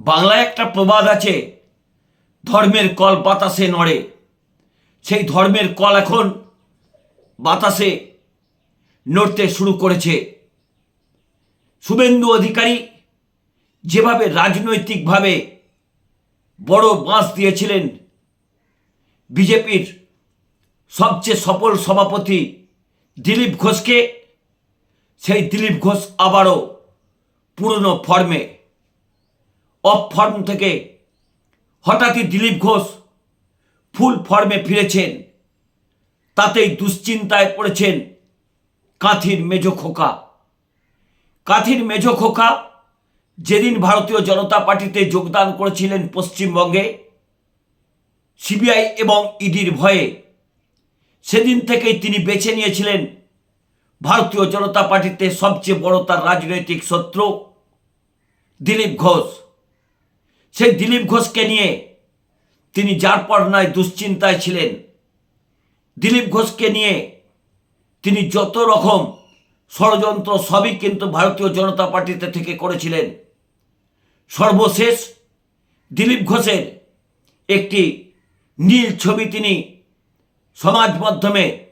বাংলায় একটা প্রবাদ আছে, ধর্মের কল বাতাসে নড়ে। সেই ধর্মের কল এখন বাতাসে নড়তে শুরু করেছে। শুভেন্দু অধিকারী যেভাবে রাজনৈতিকভাবে বড় বাঁশ দিয়েছিলেন, বিজেপির সবচেয়ে সফল সভাপতি দিলীপ ঘোষকে, সেই দিলীপ ঘোষ আবারও পুরনো ফর্মে অফ ফর্ম থেকে হঠাৎই দিলীপ ঘোষ ফুল ফর্মে ফিরেছেন। তাতেই দুশ্চিন্তায় পড়েছেন কাঁথির মেজো খোকা। কাঁথির মেজো খোকা যেদিন ভারতীয় জনতা পার্টিতে যোগদান করেছিলেন পশ্চিমবঙ্গে, সিবিআই এবং ইডির ভয়ে, সেদিন থেকেই তিনি বেছে নিয়েছিলেন ভারতীয় জনতা পার্টিতে সবচেয়ে বড় তার রাজনৈতিক শত্রু, দিলীপ ঘোষ। সেই দিলীপ ঘোষকে নিয়ে তিনি যার পর নয় দুশ্চিন্তায় ছিলেন, দিলীপ ঘোষকে নিয়ে তিনি যত রকম ষড়যন্ত্র সবই কিন্তু ভারতীয় জনতা পার্টিতে থেকে করেছিলেন। সর্বশেষ দিলীপ ঘোষের একটি নীল ছবি তিনি সমাজ মাধ্যমে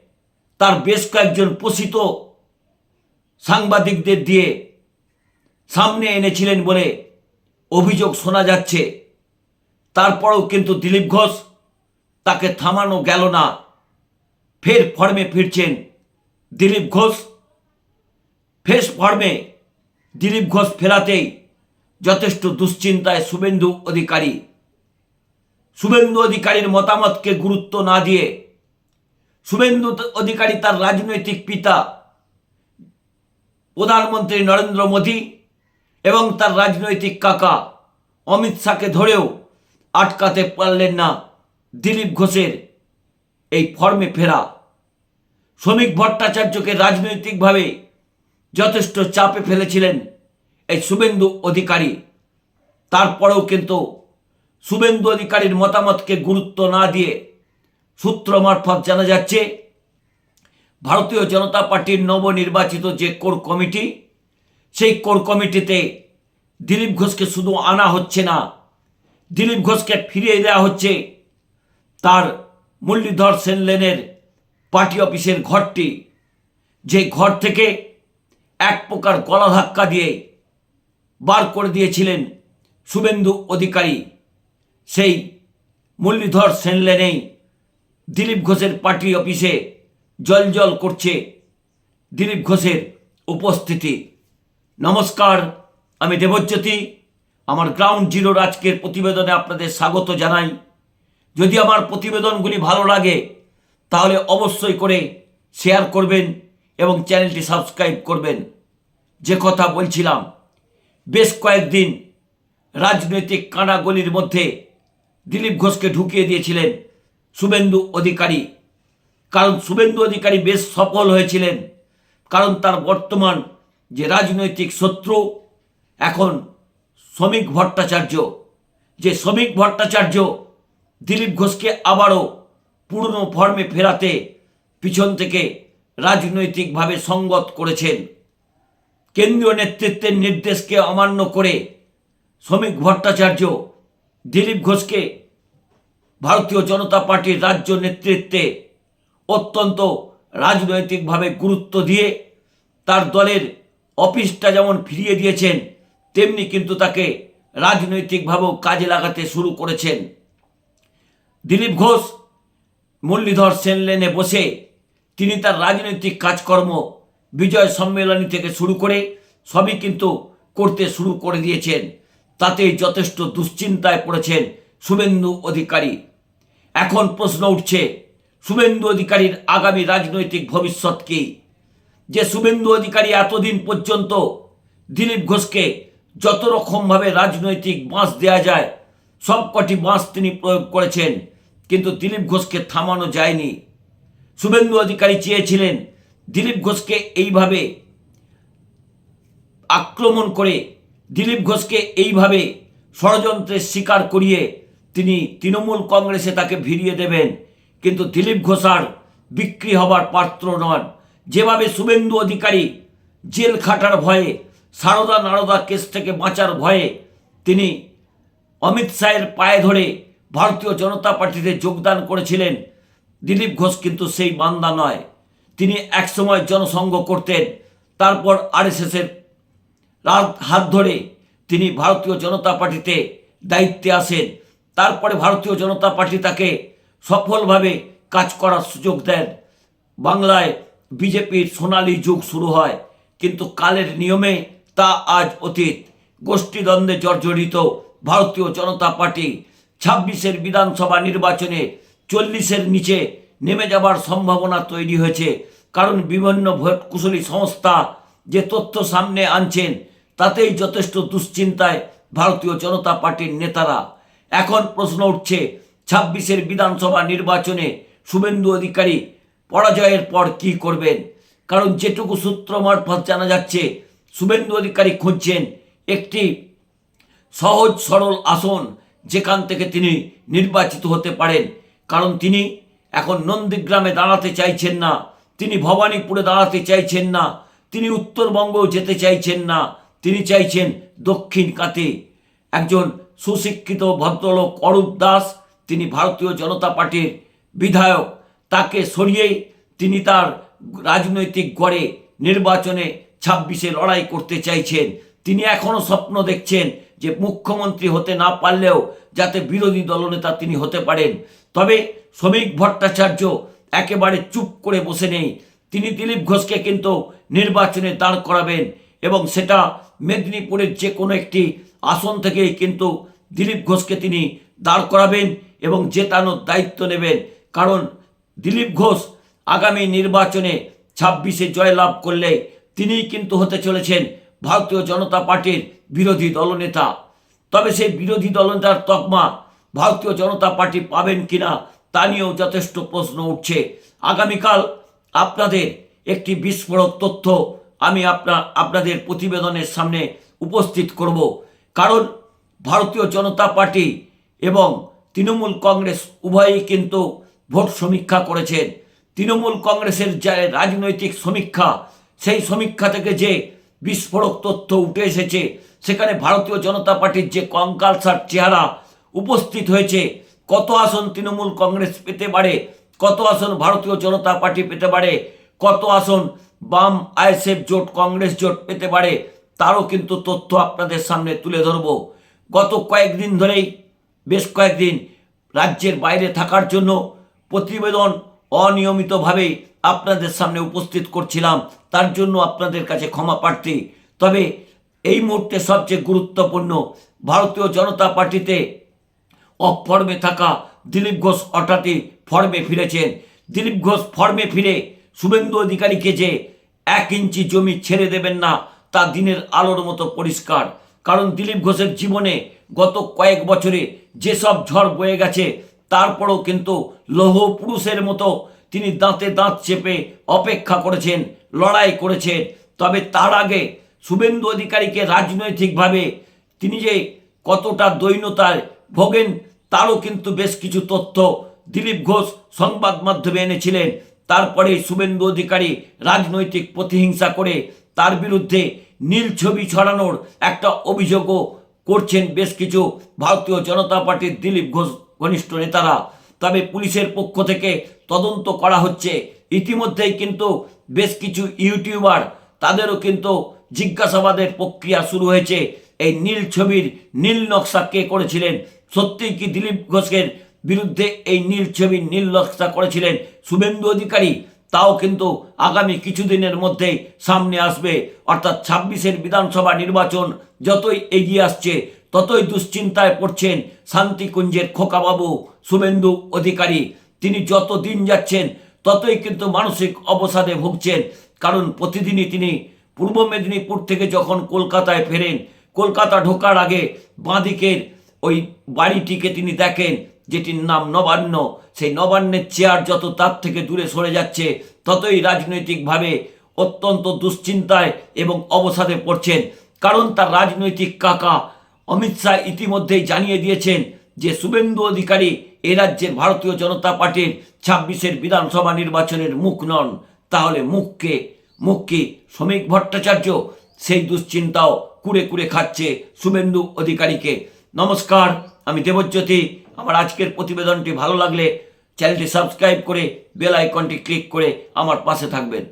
তার বেশ কয়েকজন পোষিত সাংবাদিকদের দিয়ে সামনে এনেছিলেন বলে অভিযোগ শোনা যাচ্ছে। তারপরেও কিন্তু দিলীপ ঘোষ তাকে থামানো গেল না। ফের ফর্মে ফিরছেন দিলীপ ঘোষ। ফেস ফর্মে দিলীপ ঘোষ ফেরাতেই যথেষ্ট দুশ্চিন্তায় শুভেন্দু অধিকারী। শুভেন্দু অধিকারীর মতামতকে গুরুত্ব না দিয়ে শুভেন্দু অধিকারী তার রাজনৈতিক পিতা, প্রধানমন্ত্রী নরেন্দ্র মোদী এবং তার রাজনৈতিক কাকা অমিত শাহকে ধরেও আটকাতে পারলেন না দিলীপ ঘোষের এই ফর্মে ফেরা। শ্রমিক ভট্টাচার্যকে রাজনৈতিকভাবে যথেষ্ট চাপে ফেলেছিলেন এই শুভেন্দু অধিকারী। তারপরেও কিন্তু শুভেন্দু অধিকারীর মতামতকে গুরুত্ব না দিয়ে সূত্র মারফত জানা যাচ্ছে, ভারতীয় জনতা পার্টির নবনির্বাচিত যে কোর কমিটি সেই কোর কমিটিতে দিলীপ ঘোষকে শুধু আনা হচ্ছে না, দিলীপ ঘোষকে ফিরিয়ে দেওয়া হচ্ছে, তার মুরলীধর সেন লেনের পার্টি অফিসের ঘরটি, যে ঘর থেকে এক প্রকার গলা ধাক্কা দিয়ে বার করে দিয়েছিলেন শুভেন্দু অধিকারী, সেই মুরলীধর সেন লেনেই দিলীপ ঘোষের পার্টি অফিসে জল করছে দিলীপ ঘোষের উপস্থিতি। নমস্কার, আমি দেবজ্যোতি। আমার গ্রাউন্ড জিরোর আজকের প্রতিবেদনে আপনাদের স্বাগত জানাই। যদি আমার প্রতিবেদনগুলি ভালো লাগে, তাহলে অবশ্যই করে শেয়ার করবেন এবং চ্যানেলটি সাবস্ক্রাইব করবেন। যে কথা বলছিলাম, বেশ কয়েকদিন রাজনৈতিক কানাগলির মধ্যে দিলীপ ঘোষকে ঢুকিয়ে দিয়েছিলেন শুভেন্দু অধিকারী। কারণ শুভেন্দু অধিকারী বেশ সফল হয়েছিলেন, কারণ তার বর্তমান যে রাজনৈতিক শত্রু এখন শ্রমিক ভট্টাচার্য, যে শ্রমিক ভট্টাচার্য দিলীপ ঘোষকে আবারও পুরনো ফর্মে ফেরাতে পিছন থেকে রাজনৈতিকভাবে সঙ্গত করেছেন। কেন্দ্রীয় নেতৃত্বের নির্দেশকে অমান্য করে শ্রমিক ভট্টাচার্য দিলীপ ঘোষকে ভারতীয় জনতা পার্টির রাজ্য নেতৃত্বে অত্যন্ত রাজনৈতিকভাবে গুরুত্ব দিয়ে তার দলের অফিসটা যেমন ফিরিয়ে দিয়েছেন, তেমনি কিন্তু তাকে রাজনৈতিকভাবেও কাজে লাগাতে শুরু করেছেন। দিলীপ ঘোষ, মুরলীধর সেন লেনে বসে তিনি তার রাজনৈতিক কাজকর্ম বিজয় সম্মেলনী থেকে শুরু করে সবই কিন্তু করতে শুরু করে দিয়েছেন। তাতেই যথেষ্ট দুশ্চিন্তায় পড়েছেন শুভেন্দু অধিকারী। এখন প্রশ্ন উঠছে, শুভেন্দু অধিকারীর আগামী রাজনৈতিক ভবিষ্যৎ কী? যে শুভেন্দু অধিকারী এতদিন পর্যন্ত দিলীপ ঘোষকে যত রকমভাবে রাজনৈতিক বাঁশ দেওয়া যায় সবকটি বাঁশ তিনি প্রয়োগ করেছেন, কিন্তু দিলীপ ঘোষকে থামানো যায়নি। শুভেন্দু অধিকারী চেয়েছিলেন দিলীপ ঘোষকে এইভাবে আক্রমণ করে, দিলীপ ঘোষকে এইভাবে ষড়যন্ত্রের শিকার করিয়ে তিনি তৃণমূল কংগ্রেসে তাকে ভিড়িয়ে দেবেন। কিন্তু দিলীপ ঘোষ আর বিক্রি হবার পাত্র নন। যেভাবে শুভেন্দু অধিকারী জেল খাটার ভয়ে, সারদা নারদা কেস থেকে বাঁচার ভয়ে তিনি অমিত শাহের পায়ে ধরে ভারতীয় জনতা পার্টিতে যোগদান করেছিলেন, দিলীপ ঘোষ কিন্তু সেই বান্দা নয়। তিনি একসময় জনসংঘ করতেন, তারপর আরএসএসের হাত ধরে তিনি ভারতীয় জনতা পার্টিতে দায়িত্বে আসেন, তারপরে ভারতীয় জনতা পার্টি তাকে সফলভাবে কাজ করার সুযোগ দেন। বাংলায় বিজেপির সোনালী যুগ শুরু হয়, কিন্তু কালের নিয়মে তা আজ অতীত। গোষ্ঠীদ্বন্দ্বে জর্জরিত ভারতীয় জনতা পার্টি ছাব্বিশের বিধানসভা নির্বাচনে চল্লিশের নিচে নেমে যাবার সম্ভাবনা তৈরি হয়েছে, কারণ বিভিন্ন ভোট কুশলী সংস্থা যে তথ্য সামনে আনছেন, তাতেই যথেষ্ট দুশ্চিন্তায় ভারতীয় জনতা পার্টির নেতারা। এখন প্রশ্ন উঠছে, ছাব্বিশের বিধানসভা নির্বাচনে শুভেন্দু অধিকারী পরাজয়ের পর কি করবেন? কারণ যেটুকু সূত্র মারফত জানা যাচ্ছে, শুভেন্দু অধিকারী খুঁজছেন একটি সহজ, সরল আসন যেখান থেকে তিনি নির্বাচিত হতে পারেন। কারণ তিনি এখন নন্দীগ্রামে দাঁড়াতে চাইছেন না, তিনি ভবানীপুরে দাঁড়াতে চাইছেন না, তিনি উত্তরবঙ্গও যেতে চাইছেন না, তিনি চাইছেন দক্ষিণ কাতে একজন সুশিক্ষিত ভদ্রলোক অরূপ দাস, তিনি ভারতীয় জনতা পার্টির বিধায়ক। তাকে সরিয়েই তিনি তার রাজনৈতিক গড়ে নির্বাচনে ছাব্বিশে লড়াই করতে চাইছেন। তিনি এখনও স্বপ্ন দেখছেন যে মুখ্যমন্ত্রী হতে না পারলেও যাতে বিরোধী দলনেতা তিনি হতে পারেন। তবে শ্রমিক ভট্টাচার্য একেবারে চুপ করে বসে নেই। তিনি দিলীপ ঘোষকে কিন্তু নির্বাচনে দাঁড় করাবেন এবং সেটা মেদিনীপুরের যে কোনো একটি আসন থেকেই কিন্তু দিলীপ ঘোষকে তিনি দাঁড় করাবেন এবং জেতানোর দায়িত্ব নেবেন। কারণ দিলীপ ঘোষ আগামী নির্বাচনে ছাব্বিশে জয়লাভ করলে তিনিই কিন্তু হতে চলেছেন ভারতীয় জনতা পার্টির বিরোধী দলনেতা। তবে সেই বিরোধী দলনেতার তকমা ভারতীয় জনতা পার্টি পাবেন কিনা তা নিয়েও যথেষ্ট প্রশ্ন উঠছে। আগামীকাল আপনাদের একটি বিস্ফোরক তথ্য আমি আপনা, আপনাদের প্রতিবেদনের সামনে উপস্থিত করব। কারণ ভারতীয় জনতা পার্টি এবং তৃণমূল কংগ্রেস উভয়ই কিন্তু ভোট সমীক্ষা করেছেন তৃণমূল কংগ্রেসের যে রাজনৈতিক সমীক্ষা, সেই সমীক্ষা থেকে যে বিস্ফোরক তথ্য উঠে এসেছে, সেখানে ভারতীয় জনতা পার্টির যে কঙ্কালসার চেহারা উপস্থিত হয়েছে, কত আসন তৃণমূল কংগ্রেস পেতে পারে, কত আসন ভারতীয় জনতা পার্টি পেতে পারে, কত আসন বাম আইএসএফ জোট, কংগ্রেস জোট পেতে পারে, তারও কিন্তু তথ্য আপনাদের সামনে তুলে ধরব। গত কয়েকদিন ধরেই, বেশ কয়েকদিন রাজ্যের বাইরে থাকার জন্য প্রতিবেদন অনিয়মিতভাবে আপনাদের সামনে উপস্থিত করছিলাম। তার জন্য আপনাদের কাছে ক্ষমা প্রার্থী। তবে এই মুহূর্তে সবচেয়ে গুরুত্বপূর্ণ ভারতীয় জনতা পার্টিতে অফ ফর্মে থাকা দিলীপ ঘোষ হঠাৎই ফর্মে ফিরেছেন। দিলীপ ঘোষ ফর্মে ফিরে শুভেন্দু অধিকারীকে যে এক ইঞ্চি জমি ছেড়ে দেবেন না, তা দিনের আলোর মতো পরিষ্কার। কারণ দিলীপ ঘোষের জীবনে গত কয়েক বছরে যেসব ঝড় বয়ে গেছে তারপরেও কিন্তু লৌহ পুরুষের মতো তিনি দাঁতে দাঁত চেপে অপেক্ষা করেছেন, লড়াই করেছেন। তবে তার আগে শুভেন্দু অধিকারীকে রাজনৈতিকভাবে তিনি যে কতটা দৈন্যতায় ভোগেন, তারও কিন্তু বেশ কিছু তথ্য দিলীপ ঘোষ সংবাদ মাধ্যমে এনেছিলেন। তারপরে শুভেন্দু অধিকারী রাজনৈতিক প্রতিহিংসা করে তার বিরুদ্ধে নীল ছবি ছড়ানোর একটা অভিযোগও করছেন বেশ কিছু ভারতীয় জনতা পার্টির দিলীপ ঘোষ ঘনিষ্ঠ নেতারা। তবে পুলিশের পক্ষ থেকে তদন্ত করা হচ্ছে। ইতিমধ্যেই কিন্তু বেশ কিছু ইউটিউবার তাদেরও কিন্তু জিজ্ঞাসাবাদের প্রক্রিয়া শুরু হয়েছে। এই নীল ছবির নীল নকশা কে করেছিলেন? সত্যিই কি দিলীপ ঘোষের বিরুদ্ধে এই নীল ছবির নীল নকশা করেছিলেন শুভেন্দু অধিকারী? তাও কিন্তু আগামী কিছুদিনের মধ্যেই সামনে আসবে। অর্থাৎ ছাব্বিশের বিধানসভা নির্বাচন যতই এগিয়ে আসছে ততই দুশ্চিন্তায় পড়ছেন শান্তিকুঞ্জের খোকাবাবু শুভেন্দু অধিকারী। তিনি যত দিন যাচ্ছেন, ততই কিন্তু মানসিক অবসাদে ভুগছেন। কারণ প্রতিদিনই তিনি পূর্ব মেদিনীপুর থেকে যখন কলকাতায় ফেরেন, কলকাতা ঢোকার আগে বাঁদিকের ওই বাড়িটিকে তিনি দেখেন, যেটির নাম নবান্ন। সেই নবান্নের চেয়ার যত তার থেকে দূরে সরে যাচ্ছে, ততই রাজনৈতিকভাবে অত্যন্ত দুশ্চিন্তায় এবং অবসাদে পড়ছেন। কারণ তার রাজনৈতিক কাকা অমিত শাহ ইতিমধ্যেই জানিয়ে দিয়েছেন যে শুভেন্দু অধিকারী এ রাজ্যের ভারতীয় জনতা পার্টির ছাব্বিশের বিধানসভা নির্বাচনের মুখ নন। তাহলে মুখকে মুখ কি শ্রমিক ভট্টাচার্য? সেই দুশ্চিন্তাও কুড়ে কুড়ে খাচ্ছে শুভেন্দু অধিকারীকে। নমস্কার, আমি দেবজ্যোতি। আমার আজকের প্রতিবেদনটি ভালো লাগলে চ্যানেলটি সাবস্ক্রাইব করে বেল আইকনটি ক্লিক করে আমার পাশে থাকবেন।